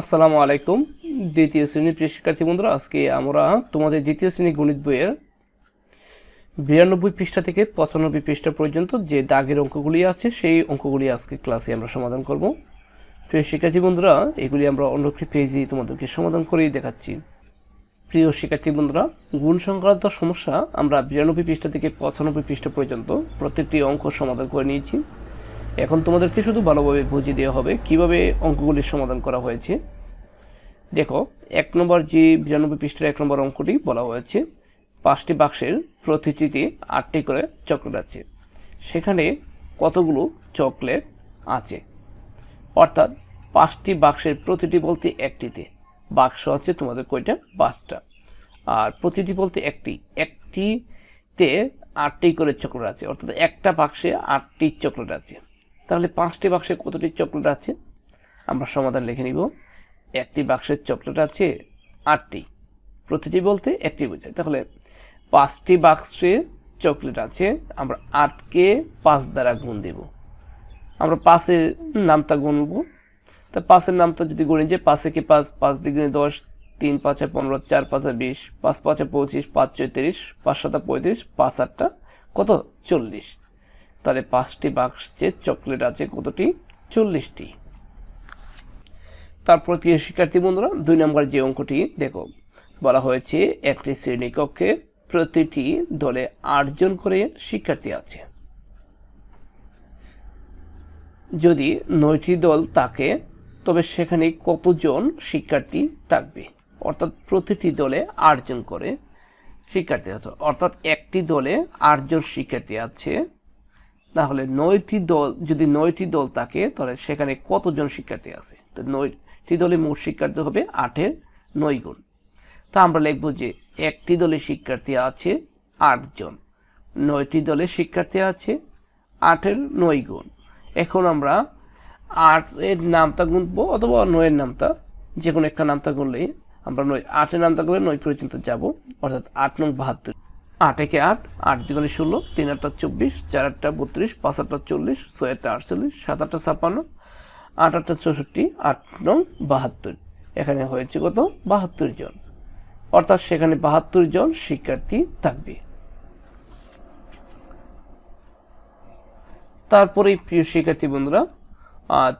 আসসালামু আলাইকুম, দ্বিতীয় শ্রেণির প্রিয় শিক্ষার্থী বন্ধুরা, আজকে আমরা তোমাদের দ্বিতীয় শ্রেণি গণিত বইয়ের বিরানব্বই পৃষ্ঠা থেকে পঁচানব্বই পৃষ্ঠা পর্যন্ত যে দাগের অঙ্কগুলি আছে, সেই অঙ্কগুলি আজকে ক্লাসে আমরা সমাধান করব। প্রিয় শিক্ষার্থী বন্ধুরা, এগুলি আমরা অন্য একটি পেজে তোমাদেরকে সমাধান করেই দেখাচ্ছি। প্রিয় শিক্ষার্থী বন্ধুরা, গুণ সংক্রান্ত সমস্যা আমরা বিরানব্বই পৃষ্ঠা থেকে পঁচানব্বই পৃষ্ঠা পর্যন্ত প্রত্যেকটি অঙ্ক সমাধান করে নিয়েছি। এখন তোমাদেরকে শুধু ভালোভাবে বুঝিয়ে দেওয়া হবে কীভাবে অঙ্কগুলির সমাধান করা হয়েছে। দেখো, এক নম্বর যে বিরানব্বই পৃষ্ঠের এক নম্বর অঙ্কটি বলা হয়েছে, পাঁচটি বাক্সের প্রতিটিতে আটটি করে চকলেট আছে। সেখানে কতগুলো চকলেট আছে? অর্থাৎ পাঁচটি বাক্সের প্রতিটি বলতে একটিতে। বাক্স আছে তোমাদের কয়টা? পাঁচটা। আর প্রতিটি বলতে একটি। একটিতে আটটি করে চকলেট আছে। অর্থাৎ একটা বাক্সে আটটি চকলেট আছে। তাহলে পাঁচটি বাক্সে কতটি চকলেট আছে? আমরা সমাধান লিখে নিব। একটি বাক্সের চকলেট আছে আটটি। প্রতিটি বলতে একটি বোঝায়। তাহলে পাঁচটি বাক্সে চকলেট আছে, আমরা আটকে পাঁচ দ্বারা গুণ দেব। আমরা পাঁচের নামটা গুনব তা পাঁচের নামটা যদি গুনি যে পাঁচে কি পাঁচ পাঁচ দিকে দশ, তিন পাঁচে পনেরো, চার পাঁচে বিশ, পাঁচ পাঁচে পঁচিশ, পাঁচ চৌত্রিশ পাঁচ সাতা পঁয়ত্রিশ, পাঁচ আটটা কত? চল্লিশ। তাহলে পাঁচটি বাক্সে চকলেট আছে কতটি? চল্লিশটি। তারপর প্রিয় শিক্ষার্থী বন্ধুরা, দুই নম্বর যে অঙ্কটি, দেখো, বলা হয়েছে, একটি শ্রেণীকক্ষে প্রতিটি দলে আটজন করে শিক্ষার্থী আছে। যদি নয়টি দল থাকে, তবে সেখানে কতজন শিক্ষার্থী থাকবে? অর্থাৎ প্রতিটি দলে আটজন করে শিক্ষার্থী আছে। অর্থাৎ একটি দলে আটজন শিক্ষার্থী আছে। তাহলে নয়টি দল, যদি নয়টি দল থাকে, তাহলে সেখানে কতজন শিক্ষার্থী আছে? তো নয়টি দলে মোট শিক্ষার্থী হবে আটের নয় গুণ। তা আমরা লিখব যে একটি দলে শিক্ষার্থী আছে আটজন, নয়টি দলে শিক্ষার্থী আছে আটের নয় গুণ। এখন আমরা আটের নামটা গুনবো অথবা নয়ের নামটা যে কোনো একটা নামটা গুনলেই আমরা নয়, আটের নামটা গুনলে নয় পর্যন্ত যাব, অর্থাৎ আট নং বাহাত্তর। আট একে আট আট দুগুণে ষোলো, তিন আটটা চব্বিশ, চার আটটা বত্রিশ, পাঁচ আটটা চল্লিশ, ছয় আটটা আটচল্লিশ, সাত আটটা ছাপ্পান্ন, আট আটটা চৌষট্টি, আট নং বাহাত্তর। এখানে হয়েছে কত? বাহাত্তর জন। অর্থাৎ সেখানে বাহাত্তর জন শিক্ষার্থী থাকবে। তারপরে প্রিয় শিক্ষার্থী বন্ধুরা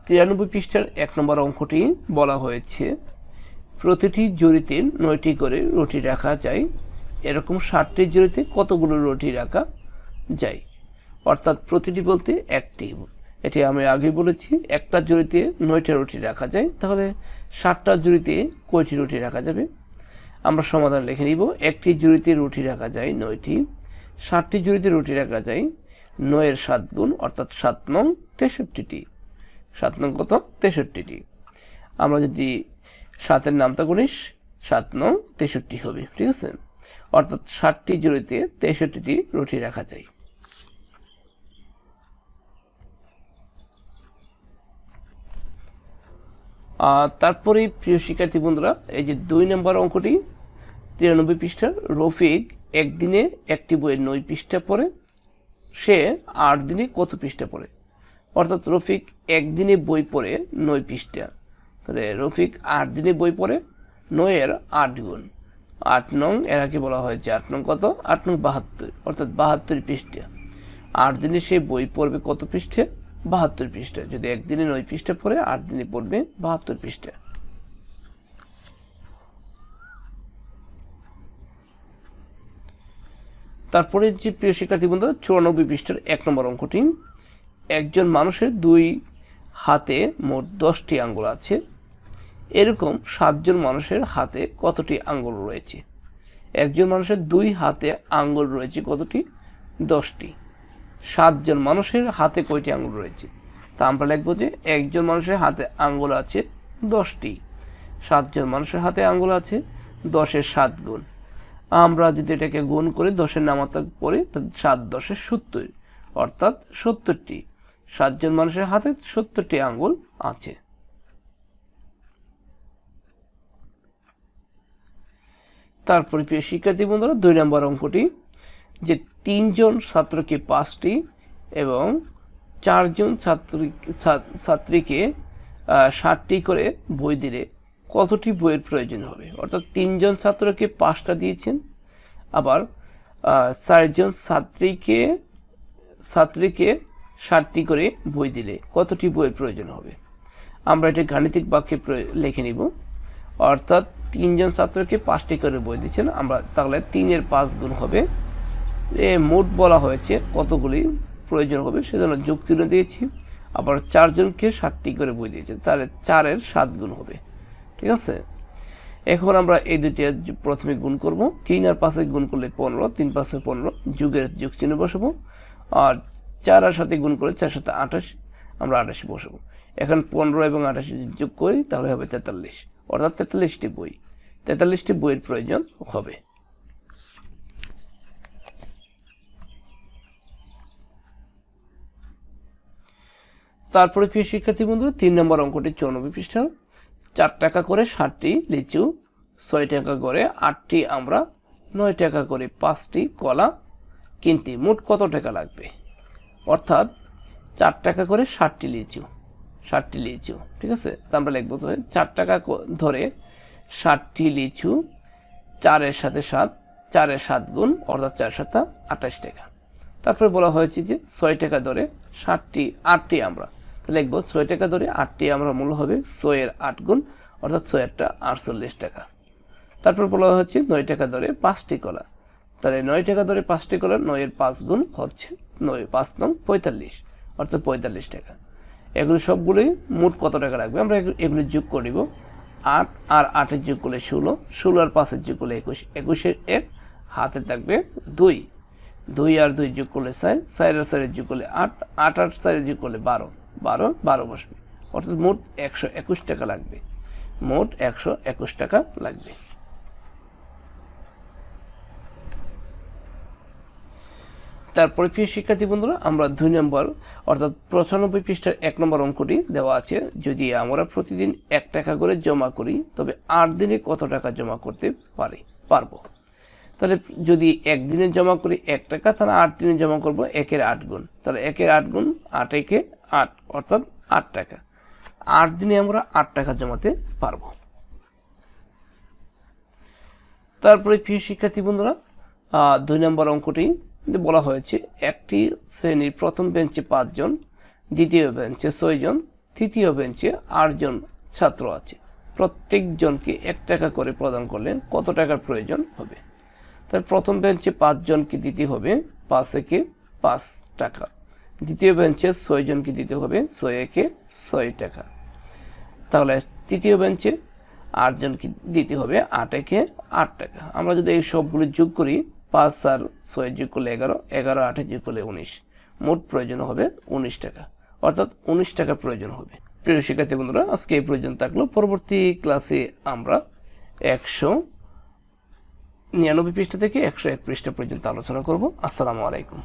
তিরানব্বই পৃষ্ঠার এক নম্বর অঙ্কটি বলা হয়েছে, প্রতিটি জরিতে নয়টি করে রুটি রাখা যায়। এরকম ষাটটি জড়িতে কতগুলো রুটি রাখা যায়? অর্থাৎ প্রতিটি বলতে একটি। এটি আমি আগে বলেছি, একটা জড়িতে নয়টা রুটি রাখা যায়, তাহলে ষাটটা জড়িতে কয়টি রুটি রাখা যাবে? আমরা সমাধান লিখে নিব, একটি জুড়িতে রুটি রাখা যায় নয়টি, ষাটটি জুড়িতে রুটি রাখা যায় নয়ের সাত গুণ, অর্থাৎ সাত নং তেষট্টিটি। সাত নং কত? তেষট্টিটি। আমরা যদি সাতের নামটা গুনিস, সাত নং তেষট্টি হবে, ঠিক আছে? অর্থাৎ ষাটটি জুড়িতে তেষট্টিটি রুটি রাখা যায়। তারপরে প্রিয় শিক্ষার্থী বন্ধুরা, এই যে দুই নম্বর অঙ্কটি, তিরানব্বই পৃষ্ঠার রফিক একদিনে একটি বইয়ের নয় পৃষ্ঠা পড়ে, সে আট দিনে কত পৃষ্ঠা পড়ে? অর্থাৎ রফিক একদিনে বই পড়ে নয় পৃষ্ঠা। তাহলে রফিক আট দিনে বই পড়ে, নয়ের আট গুণ। আট নং এরাকে বলা হয়েছে আট নং কত? আট নং বাহাত্তর, অর্থাৎ বাহাত্তর পৃষ্ঠে। আট দিনে সে বই পড়বে কত পৃষ্ঠে? বাহাত্তর পৃষ্ঠা। যদি একদিনে নয় পৃষ্ঠা পড়ে, আট দিনে পড়বে বাহাত্তর পৃষ্ঠা। তারপরে যে প্রিয় শিক্ষার্থী বন্ধু চুরানব্বই পৃষ্ঠার এক নম্বর অঙ্কটি। একজন মানুষের দুই হাতে মোট দশটি আঙ্গুল আছে। এরকম সাতজন মানুষের হাতে কতটি আঙ্গুল রয়েছে? একজন মানুষের দুই হাতে আঙ্গুল রয়েছে কতটি? দশটি। সাতজন মানুষের হাতে কয়টি আঙ্গুল রয়েছে? তা আমরা লিখব যে একজন মানুষের হাতে আঙ্গুল আছে দশটি। সাতজন মানুষের হাতে আঙ্গুল আছে দশের সাত গুণ। আমরা যদি এটাকে গুণ করে দশের নামাতা পড়ি সাত দশের সত্তর, অর্থাৎ সত্তরটি। সাতজন মানুষের হাতে সত্তরটি আঙ্গুল আছে। তারপরে প্রিয় শিক্ষার্থী বন্ধুরা, দুই নম্বর অঙ্কটি, যে তিনজন ছাত্রকে পাঁচটি এবং চারজন ছাত্রী ছাত্রীকে ষাটটি করে বই দিলে কতটি বইয়ের প্রয়োজন হবে? অর্থাৎ তিনজন ছাত্রকে পাঁচটা দিয়েছেন, আবার চারজন ছাত্রীকে ছাত্রীকে ষাটটি করে বই দিলে কতটি বইয়ের প্রয়োজন হবে? আমরা এটা গাণিতিক বাক্যে লিখে নিব। অর্থাৎ তিনজন ছাত্রকে পাঁচটি করে বই দিচ্ছেন। আমরা তাহলে তিনের পাঁচ গুণ হবে। এ মোট বলা হয়েছে কতগুলি প্রয়োজন হবে, সেজন্য যুক্তির দিয়েছি। আবার চারজনকে ষাটটি করে বই দিয়েছে, তাহলে চারের সাত গুণ হবে। ঠিক আছে? এখন আমরা এই দুটি প্রথমে গুণ করব। তিন আর পাঁচে গুণ করলে পনেরো, তিন পাঁচে পনেরো, যুগের যুগ চিহ্ন বসাবো। আর চার আর সাথে গুণ করে চার সাথে আঠাশ, আমরা আঠাশ বসাবো। এখন পনেরো এবং আঠাশ যোগ করি, তাহলে হবে তেতাল্লিশ। অর্থাৎ তেতাল্লিশটি বই। তেতাল্লিশটি বইয়ের প্রয়োজন হবে। তারপরে প্রিয় শিক্ষার্থী বন্ধু তিন নম্বর অঙ্কটি চৌরানব্বই পৃষ্ঠা। চার টাকা করে ষাটটি লিচু, ছয় টাকা করে আটটি আমরা, নয় টাকা করে পাঁচটি কলা কিনতে মোট কত টাকা লাগবে? অর্থাৎ চার টাকা করে ষাটটি লিচু। ষাটটি লিচু, ঠিক আছে? তা আমরা লিখব তো চার টাকা ধরে ষাটটি লিচু, চারের সাথে সাত, চারের সাত গুণ, অর্থাৎ চার সাতা আঠাশ টাকা। তারপরে বলা হয়েছে যে ছয় টাকা ধরে ষাটটি, আটটি আমরা। লিখব ছয় টাকা ধরে আটটি আমরা মূল্য হবে ছয়ের আট গুণ, অর্থাৎ ছয়েরটা আটচল্লিশ টাকা। তারপর বলা হচ্ছে নয় টাকা ধরে পাঁচটি কলা। তাহলে নয় টাকা ধরে পাঁচটি কলা নয়ের পাঁচ গুণ হচ্ছে নয়, পাঁচ নং পঁয়তাল্লিশ, অর্থাৎ পঁয়তাল্লিশ টাকা। এগুলো সবগুলোই মোট কত টাকা লাগবে আমরা এগুলো- এগুলো যোগ করিব আট আর আটের যোগ করলে ষোলো ষোলো আর পাঁচের যোগ করলে একুশ। একুশের এক, হাতে থাকবে দুই। দুই আর দুই যোগ করলে চার চার আর চারের যোগ করলে আট আট আর চারের যোগ করলে বারো। বারো বারো বসবে। অর্থাৎ মোট একশো একুশ টাকা লাগবে। মোট একশো একুশ টাকা লাগবে। তারপরে প্রিয় শিক্ষার্থী বন্ধুরা, আমরা দুই নম্বর, অর্থাৎ পঁচানব্বই পৃষ্ঠার এক নম্বর অঙ্কটি দেওয়া আছে। যদি আমরা প্রতিদিন এক টাকা করে জমা করি, তবে আট দিনে কত টাকা জমা করতে পারি? পারব। তাহলে যদি একদিনে জমা করি এক টাকা, তাহলে আট দিনে জমা করব একের আট গুণ। তাহলে একের আট গুণ, আট একে আট, অর্থাৎ আট টাকা। আট দিনে আমরা আট টাকা জমাতে পারব। তারপরে প্রিয় শিক্ষার্থী বন্ধুরা দুই নম্বর অঙ্কটি বলা হয়েছে, একটি শ্রেণির প্রথম বেঞ্চে পাঁচজন, দ্বিতীয় বেঞ্চে ছয়জন, তৃতীয় বেঞ্চে আটজন ছাত্র আছে। প্রত্যেকজনকে এক টাকা করে প্রদান করলে কত টাকার প্রয়োজন হবে? তার প্রথম বেঞ্চে পাঁচজনকে দিতে হবে পাঁচ একে পাঁচ টাকা। দ্বিতীয় বেঞ্চে ছয়জনকে দিতে হবে ছয় একে ছয় টাকা। তাহলে তৃতীয় বেঞ্চে আটজনকে দিতে হবে আট একে আট টাকা। আমরা যদি এই সবগুলো যোগ করি পাঁচ আর ছয় যোগ করলে এগারো এগারো আটে যোগ করলে উনিশ। মোট প্রয়োজন হবে উনিশ টাকা। অর্থাৎ উনিশ টাকা প্রয়োজন হবে। প্রিয় শিক্ষার্থী বন্ধুরা, আজকে এই প্রয়োজন থাকল। পরবর্তী ক্লাসে আমরা একশো নিরানব্বই পৃষ্ঠা থেকে একশো এক পৃষ্ঠা পর্যন্ত আলোচনা করব। আসসালামু আলাইকুম।